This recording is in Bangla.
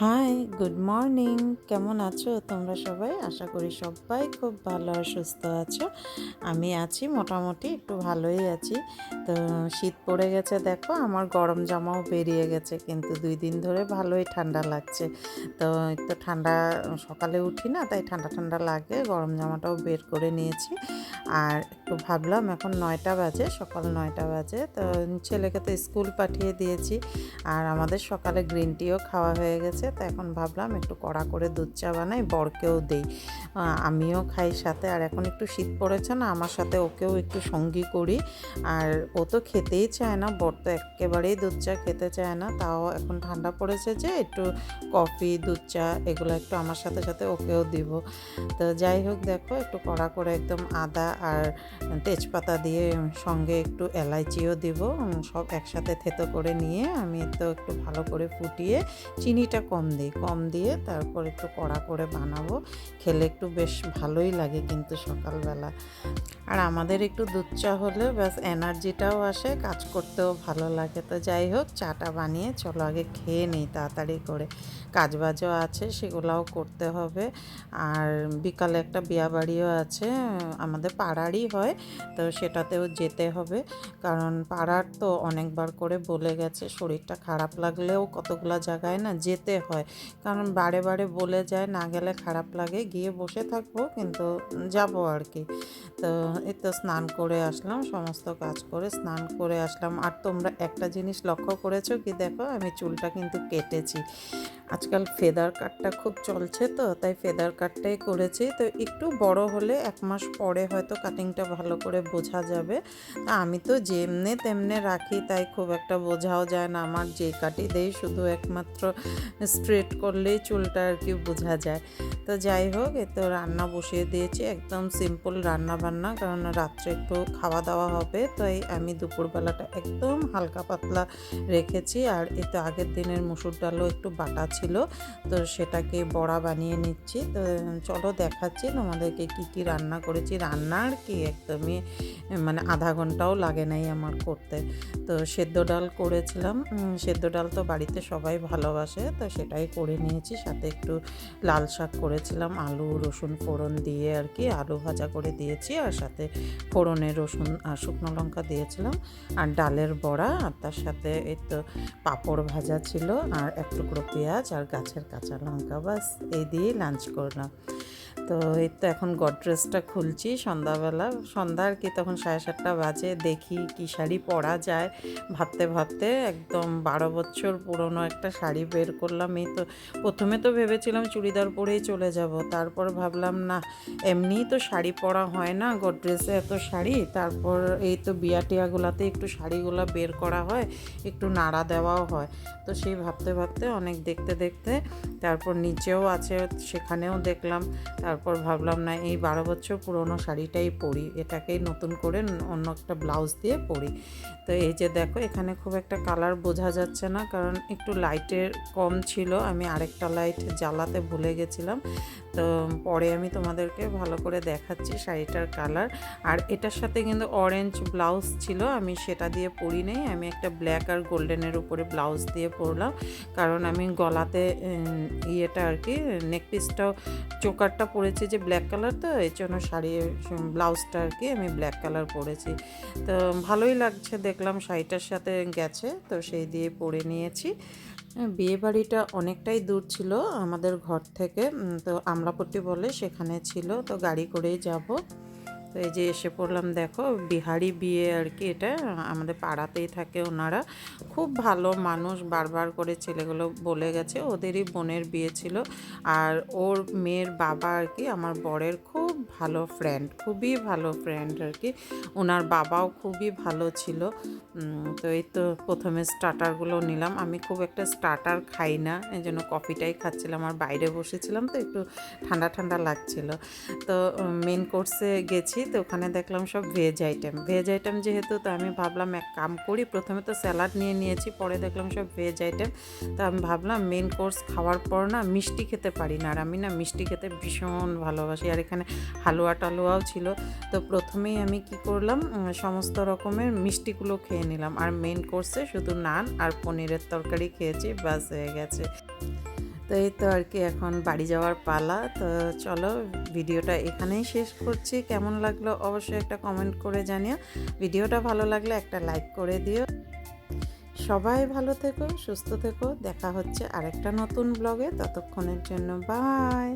হাই গুড মর্নিং কেমন আছো তোমরা সবাই? আশা করি সবাই খুব ভালো আর সুস্থ আছো। আমি আছি মোটামুটি, একটু ভালোই আছি। তো শীত পড়ে গেছে, দেখো, আমার গরম জামাও বেরিয়ে গেছে, কিন্তু দুই দিন ধরে ভালোই ঠান্ডা লাগছে। তো একটু ঠান্ডা, সকালে উঠি না, তাই ঠান্ডা ঠান্ডা লাগে, গরম জামাটাও বের করে নিয়েছি। আর একটু ভাবলাম এখন নয়টা বাজে, সকাল নয়টা বাজে। তো ছেলেকে তো স্কুল পাঠিয়ে দিয়েছি আর আমাদের সকালে গ্রিন টিও খাওয়া হয়ে গেছে। তো এখন ভাবলাম একটু কড়া করে দুধ চা বানাই, বরকেও দেই। আমিও খাই সাথে। আর এখন একটু শীত পড়েছে না, আমার সাথে ওকেও একটু সঙ্গী করি। আর ও তো খেতেই চায় না, বর তো একেবারেই দুধ চা খেতে চায় না। তাও এখন ঠান্ডা পড়েছে যে একটু কফি, দুধ চা এগুলো একটু আমার সাথে সাথে ওকেও দিব। তো যাই হোক, দেখো একটু কড়া করে একদম আদা আর তেজপাতা দিয়ে সঙ্গে একটু এলাইচিও দিব সব একসাথে থেতো করে নিয়ে আমি তো একটু ভালো করে ফুটিয়ে চিনিটা কম দিই। কম দিয়ে তারপর একটু কড়া করে বানাবো। খেলে একটু বেশ ভালোই লাগে কিন্তু সকালবেলা। আর আমাদের একটু দুধ চা হলে ব্যাস এনার্জিটাও আসে, কাজ করতেও ভালো লাগে। তো যাই হোক, চাটা বানিয়ে চলো আগে খেয়ে নিই তাড়াতাড়ি করে। কাজ বাজও আছে, সেগুলাও করতে হবে। আর বিকালে একটা বিয়া বাড়িও আছে আমাদের পাড়ারই হয়। তো সেটাতেও যেতে হবে। কারণ পাড়ার তো অনেকবার করে বলে গেছে, শরীরটা খারাপ লাগলেও কতগুলা জায়গায় না যেতে হয়। কারণ বারে বারে বলে যায়, না গেলে খারাপ লাগে, গিয়ে বসে থাকব, কিন্তু যাব আর কি। তো এই তো স্নান করে আসলাম, সমস্ত কাজ করে স্নান করে আসলাম। আর তোমরা একটা জিনিস লক্ষ্য করেছ কি দেখো, আমি চুলটা কিন্তু কেটেছি। আজকাল ফেদার কাটটা খুব চলছে তো, তাই ফেদার কাটটাই করেছি। তো একটু বড় হলে এক মাস পরে হয়তো কাটিংটা ভালো করে বোঝা যাবে। আমি তো যেমনে তেমনে রাখি, তাই খুব একটা বোঝাও যায় না। আমার যে কাটি দেই শুধু একমাত্র স্ট্রেট করলেই চুলটা আর কি বোঝা যায়। তো যাই হোক, এ তো রান্না বসিয়ে দিয়েছি, একদম সিম্পল রান্না বান্না কারণ রাত্রে একটু খাওয়া দাওয়া হবে, তাই আমি দুপুরবেলাটা একদম হালকা পাতলা রেখেছি। আর এ তো আগের দিনের মুসুর ডালও একটু বাটা ছিল, তো সেটাকে বড়া বানিয়ে নিচ্ছি। তো চলো দেখাচ্ছি তোমাদেরকে কি কি রান্না করেছি। রান্না আর কি একদমই মানে আধা ঘন্টাও লাগে নাই আমার করতে। তো সেদ্ধ ডাল করেছিলাম। সেদ্ধ ডাল তো বাড়িতে সবাই ভালোবাসে, তো সেটাই করে নিয়েছি। সাথে একটু লাল শাক করেছিলাম, আলু, রসুন ফোড়ন দিয়ে আর কি, আলু ভাজা করে দিয়েছি। আর সাথে ফোড়নে রসুন আর শুকনো লঙ্কা দিয়েছিলাম। আর ডালের বড়া, আর তার সাথে এই তো পাঁপড় ভাজা ছিল, আর এক টুকরো পেঁয়াজ আর গাছের কাঁচা লঙ্কা বাস এই দিয়ে লাঞ্চ করলাম। তো এই তো এখন গডরেজটা খুলছি সন্ধ্যাবেলা। সন্ধ্যা আর কি তখন সাড়ে সাতটা বাজে, দেখি কি শাড়ি পরা যায়। ভাবতে ভাবতে একদম বারো বছর পুরনো একটা শাড়ি বের করলাম। এই তো প্রথমে তো ভেবেছিলাম চুড়িদার পরেই চলে যাব, তারপর ভাবলাম, না, এমনিই তো শাড়ি পরা হয় না গডরেজে এত শাড়ি। তারপর এই তো বিয়া টিয়াগুলাতে একটু শাড়িগুলো বের করা হয়, একটু নাড়া দেওয়াও হয়। তো সেই ভাবতে ভাবতে অনেক দেখতে দেখতে, তারপর নিচেও আছে সেখানেও দেখলাম। তারপর ভাবলাম, না, এই বারো বছর পুরনো শাড়িটাই পরি। এটাকেই নতুন করে অন্য একটা ব্লাউজ দিয়ে পরি। তো এই যে দেখো, এখানে খুব একটা কালার বোঝা যাচ্ছে না, কারণ একটু লাইটের কম ছিল। আমি আরেকটা লাইট জ্বালাতে ভুলে গেছিলাম। তো পরে আমি তোমাদেরকে ভালো করে দেখাচ্ছি শাড়িটার কালার। আর এটার সাথে কিন্তু অরেঞ্জ ব্লাউজ ছিল, আমি সেটা দিয়ে পরি নেই। আমি একটা ব্ল্যাক আর গোল্ডেনের উপরে ব্লাউজ দিয়ে পরলাম। কারণ আমি গলাতে ইয়েটা আর কি নেক পিসটাও চোকারটা পরেছি যে ব্ল্যাক কালার তো, এর জন্য শাড়ি ব্লাউজটা আর কি আমি ব্ল্যাক কালার পরেছি। তো ভালোই লাগছে, দেখলাম শাড়িটার সাথে গেছে, তো সেই দিয়ে পরে নিয়েছি। বিয়েবাড়িটা অনেকটাই দূর ছিল আমাদের ঘর থেকে তো আমলাপট্টি বলে সেখানে ছিল, তো গাড়ি করেই যাব। তো এই যে এসে পড়লাম, দেখো, বিহারি বিয়ে আর কি, এটা আমাদের পাড়াতেই থাকে ওনারা। খুব ভালো মানুষ, বারবার করে ছেলেগুলো বলে গেছে, ওদেরই বোনের বিয়ে ছিল। আর ওর মেয়ের বাবা আর কি, আমার বরের খুব ভালো ফ্রেন্ড খুবই ভালো ফ্রেন্ড আর কি। ওনার বাবাও খুবই ভালো ছিল। তো এই তো প্রথমে স্টার্টারগুলো নিলাম। আমি খুব একটা স্টার্টার খাই না, এই জন্য কফিটাই খাচ্ছিলাম আর বাইরে বসেছিলাম, তো একটু ঠান্ডা ঠান্ডা লাগছিল। তো মেন কোর্সে গেছি। তো ওখানে দেখলাম সব ভেজ আইটেম ভেজ আইটেম যেহেতু, তো আমি ভাবলাম এক কাম করি, প্রথমে তো স্যালাড নিয়ে নিয়েছি, পরে দেখলাম সব ভেজ আইটেম তো আমি ভাবলাম মেন কোর্স খাওয়ার পর না মিষ্টি খেতে পারি না, আর আমি না মিষ্টি খেতে ভীষণ ভালোবাসি। আর এখানে হালুয়া টালুয়াও ছিল। তো প্রথমেই আমি কি করলাম সমস্ত রকমের মিষ্টিগুলো খেয়ে নিলাম। আর মেন কোর্সে শুধু নান আর পনিরের তরকারি খেয়েছি, ব্যাস হয়ে গেছে। তো এই তো আর কি, এখন বাড়ি যাওয়ার পালা। তো চলো, ভিডিওটা এখানেই শেষ করছি। কেমন লাগল অবশ্যই একটা কমেন্ট করে জানিও। ভিডিওটা ভালো লাগলে একটা লাইক করে দিও। সবাই ভালো থেকো, সুস্থ থেকো। দেখা হচ্ছে আরেকটা নতুন ব্লগে ততক্ষণের জন্য বাই